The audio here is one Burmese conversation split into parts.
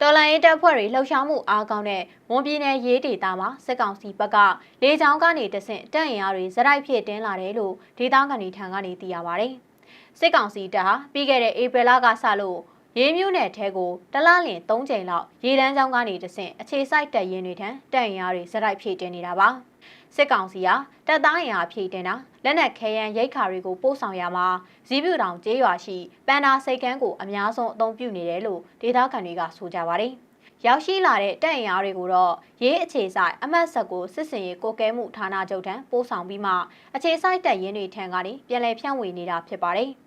တော်လိုင်းရေးတပ်ဖွဲ့တွေလှုပ်ရှားမှုအားကောင်းတဲ့မွန်ပြည်နယ်ရေးဒေသမှာစစ်ကောင်စီဘက်ကလေကြောင်းကနေတဆင့်တပ်အင်အားတွေဇက်တိုက်ဖြစ်တင်းလာတယ်လို့ဒေသခံတွေထံကနေသိရပါဗျ။စစ်ကောင်စီတပ်ဟာပြီးခဲ့တဲ့ဧပြီလကစလို့ရေးမြို့နယ်ထဲကိုတလလင်3ချိန်လောက်ရေတန်းချောင်းကနေတဆင့်အခြေစိုက်တပ်ရင်းတွေထံတပ်အင်အားတွေဇက်တိုက်ဖြစ်တင်းနေတာပါ။ စစ်ကောင်စီဟာတပ်သားအင်အားဖြည့်တင်တာလက်နက်ခဲယမ်းရိတ်ခါတွေကိုပို့ဆောင်ရမှာဇီးပြူတောင်ကျေးရွာရှိပန်နာစိတ်ကန်းကိုအများဆုံးအသုံးပြုနေတယ်လို့ဒေသခံတွေကဆိုကြပါတယ်။ရောက်ရှိလာတဲ့တပ်အင်အားတွေကိုတော့ရေးအခြေဆိုင်အမတ်ဆက်ကိုစစ်စင်ရေးကိုကဲမှုဌာနချုပ်ထံပို့ဆောင်ပြီးမှအခြေဆိုင်တပ်ရင်းတွေထံကနေပြန်လည်ဖြန့်ဝေနေတာဖြစ်ပါတယ်။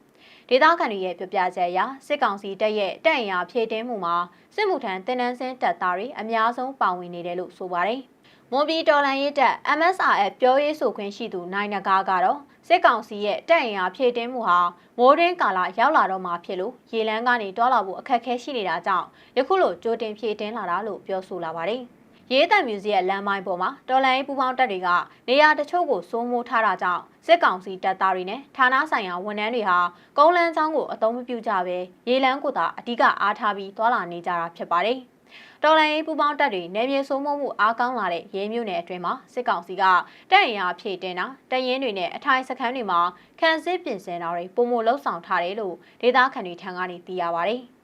ဒေသခံတွေရဲ့ပြပြချက်အရစစ်ကောင်စီတပ်ရဲ့တပ်အင်အားဖြည့်တင်းမှုမှာစစ်မှုထမ်းတင်နန်းစင်းတပ်သားတွေအများဆုံးပါဝင်နေတယ်လို့ဆိုပါတယ်။မွန်ပြည်တော်လန်ရေးတပ် MSRF ပြောရေးဆိုခွင့်ရှိသူနိုင်နဂါကတော့စစ်ကောင်စီရဲ့တပ်အင်အားဖြည့်တင်းမှုဟာမိုးရင်းကာလရောက်လာတော့မှဖြစ်လို့ရေလန်းကနေတွာလာဖို့အခက်အခဲရှိနေတာကြောင့်ယခုလိုကြိုတင်ဖြည့်တင်းလာတာလို့ပြောဆိုလာပါတယ်။ ရေးတပ်မြူစီရဲ့လမ်းမိုင်းပေါ်မှာတော်လိုင်းပူပေါင်းတပ်တွေကနေရာတချို့ကိုစိုးမိုးထားတာကြောင့်စစ်ကောင်စီတပ်သားတွေနဲ့ဌာနဆိုင်ရာဝန်ထမ်းတွေဟာကုန်းလန်းချောင်းကိုအသုံးမပြုကြဘဲရေလန်းကိုသာအဓိကအားထားပြီးတွာလာနေကြတာဖြစ်ပါတယ်။တော်လိုင်းရေးပူပေါင်းတပ်တွေနယ်မြေစိုးမိုးမှုအားကောင်းလာတဲ့ရဲမျိုးနယ်အတွင်းမှာစစ်ကောင်စီကတပ်အင်အားဖြည့်တင်တာတပ်ရင်းတွေနဲ့အထိုင်စခန်းတွေမှာခန်းစစ်ပြင်ဆင်တာတွေပုံမလှုပ်ဆောင်ထားတယ်လို့ဒေသခံတွေထံကနေသိရပါဗျ။